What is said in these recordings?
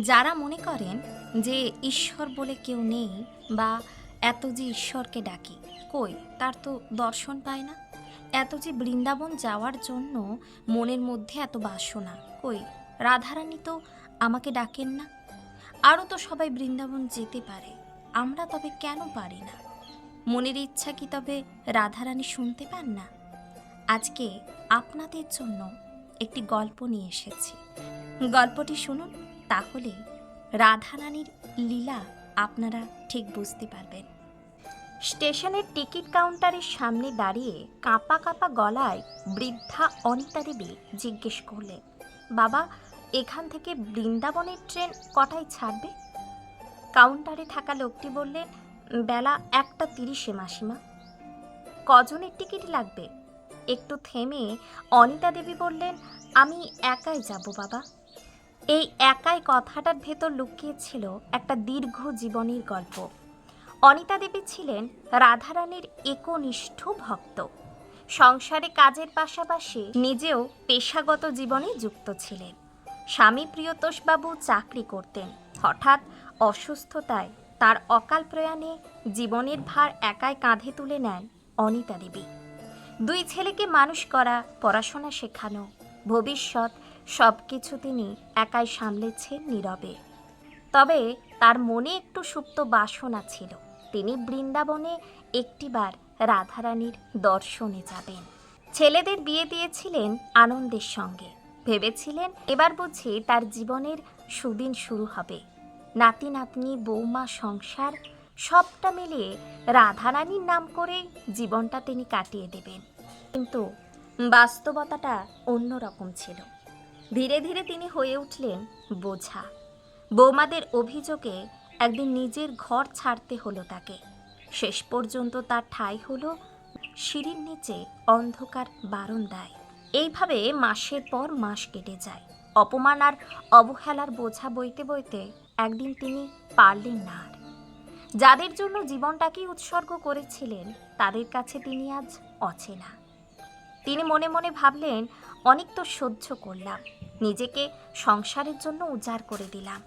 যারা মনে করেন যে ঈশ্বর বলে কেউ নেই বা এত যে ঈশ্বরকে ডাকি, কই? তার তো দর্শন পায় না। এত যে বৃন্দাবন যাওয়ার জন্য মনের মধ্যে এত বাসনা, কই? রাধারানী তো আমাকে ডাকেন না। আরও তো সবাই বৃন্দাবন যেতে পারে, আমরা তবে কেন পারি না? মনের ইচ্ছা কি তবে রাধারানী শুনতে পান না? আজকে আপনাদের জন্য একটি গল্প নিয়ে এসেছি। গল্পটি শুনুন। তাহলে রাধারানীর লীলা আপনারা ঠিক বুঝতে পারবেন। স্টেশনের টিকিট কাউন্টারের সামনে দাঁড়িয়ে কাঁপা কাঁপা গলায় বৃদ্ধা অনিতা দেবী জিজ্ঞেস করলেন, বাবা, এখান থেকে বৃন্দাবনের ট্রেন কটায় ছাড়বে? কাউন্টারে থাকা লোকটি বললেন, বেলা একটা তিরিশে মাসিমা। কজনের টিকিট লাগবে? একটু থেমে অনিতা দেবী বললেন, আমি একাই যাব বাবা। এই একাই কথাটার ভেতর লুকিয়েছিল একটা দীর্ঘ জীবনের গল্প। অনিতা দেবী ছিলেন রাধারানীর একনিষ্ঠ ভক্ত। সংসারে কাজের পাশাপাশি নিজেও পেশাগত জীবনে যুক্ত ছিলেন। স্বামী প্রিয়তোষবাবু চাকরি করতেন। হঠাৎ অসুস্থতায় তার অকাল প্রয়াণে জীবনের ভার একাই কাঁধে তুলে নেন অনিতা দেবী। দুই ছেলেকে মানুষ করা, পড়াশোনা শেখানো, ভবিষ্যৎ সব কিছু তিনি একাই সামলেছেন নীরবে। তবে তার মনে একটু সুপ্ত বাসনা ছিল। তিনি বৃন্দাবনে একটিবার রাধারানীর দর্শনে যাবেন। ছেলেদের বিয়ে দিয়েছিলেন আনন্দের সঙ্গে। ভেবেছিলেন এবার বুঝি তার জীবনের সুদিন শুরু হবে। নাতি, নাতনি, বৌমা, সংসার, সবটা মিলিয়ে রাধারানীর নাম করে জীবনটা তিনি কাটিয়ে দেবেন। কিন্তু বাস্তবতাটা অন্যরকম ছিল। ধীরে ধীরে তিনি হয়ে উঠলেন বোঝা। বৌমাদের অভিযোগে একদিন নিজের ঘর ছাড়তে হলো তাকে। শেষ পর্যন্ত তার ঠাঁই হলো সিঁড়ির নিচে অন্ধকার বারন্দায়। এইভাবে মাসের পর মাস কেটে যায়। অপমান আর অবহেলার বোঝা বইতে বইতে একদিন তিনি পারলেন না আর। যাদের জন্য জীবনটাকেই উৎসর্গ করেছিলেন, তাদের কাছে তিনি আজ অচেনা। তিনি মনে মনে ভাবলেন, অনেক তো সহ্য করলাম। নিজেকে সংসারের জন্য উজাড় করে দিলাম।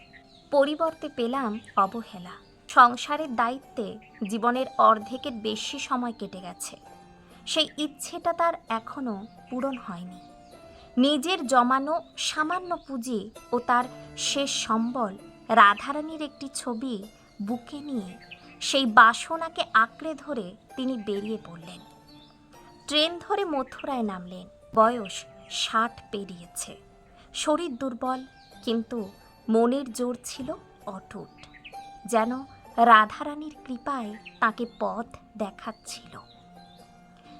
পরিবর্তে পেলাম অবহেলা। সংসারের দায়িত্বে জীবনের অর্ধেকের বেশি সময় কেটে গেছে। সেই ইচ্ছেটা তার এখনও পূরণ হয়নি। নিজের জমানো সামান্য পুঁজি ও তার শেষ সম্বল রাধারানীর একটি ছবি বুকে নিয়ে সেই বাসনাকে আঁকড়ে ধরে তিনি বেরিয়ে পড়লেন। ট্রেন ধরে মথুরায় নামলেন। বয়স ষাট পেরিয়েছে। শরীর দুর্বল, কিন্তু মনের জোর ছিল অটুট। যেন রাধারানীর কৃপায় তাকে পথ দেখাচ্ছিল।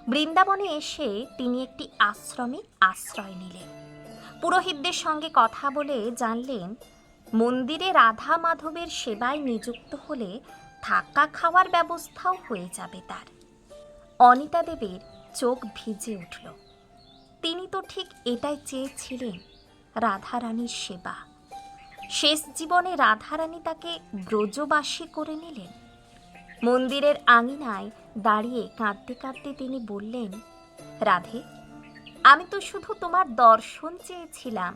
বৃন্দাবনে এসে তিনি একটি আশ্রমে আশ্রয় নিলেন। পুরোহিতদের সঙ্গে কথা বলে জানলেন, মন্দিরে রাধা মাধবের সেবায় নিযুক্ত হলে থাকা খাওয়ার ব্যবস্থাও হয়ে যাবে তার। অনিতা দেবীর চোখ ভিজে উঠল। তিনি তো ঠিক এটাই চেয়েছিলেন রাধারানীর সেবা। শেষ জীবনে রাধারানী তাকে ব্রজবাসী করে নিলেন। মন্দিরের আঙিনায় দাঁড়িয়ে কাঁদতে কাঁদতে তিনি বললেন, রাধে, আমি তো শুধু তোমার দর্শন চেয়েছিলাম।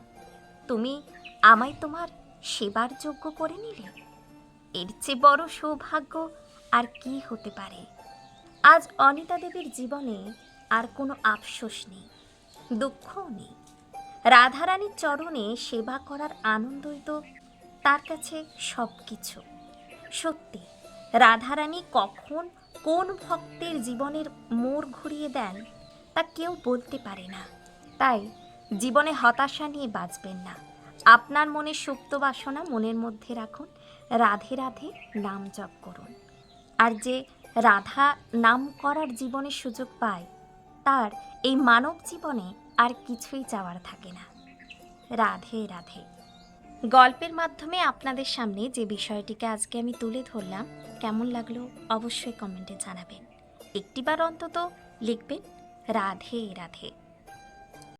তুমি আমায় তোমার সেবার যোগ্য করে নিলে। এর চেয়ে বড় সৌভাগ্য আর কি হতে পারে? আজ অনিতা দেবীর জীবনে আর কোনো আফসোস নেই, দুঃখও নেই। রাধারানীর চরণে সেবা করার আনন্দই তো তার কাছে সব কিছু সত্যি, রাধারানী কখন কোন ভক্তের জীবনের মোড় ঘুরিয়ে দেন তা কেউ বলতে পারে না। তাই জীবনে হতাশা নিয়ে বাঁচবেন না। আপনার মনে সুপ্ত বাসনা মনের মধ্যে রাখুন। রাধে রাধে নাম জপ করুন। আর যে রাধা নাম করার জীবনের সুযোগ পায় তার এই মানব জীবনে আর কিছুই চাওয়ার থাকে না। রাধে রাধে। গল্পের মাধ্যমে আপনাদের সামনে যে বিষয়টিকে আজকে আমি তুলে ধরলাম, কেমন লাগল অবশ্যই কমেন্টে জানাবেন। একটিবার অন্তত লিখবেন, রাধে রাধে।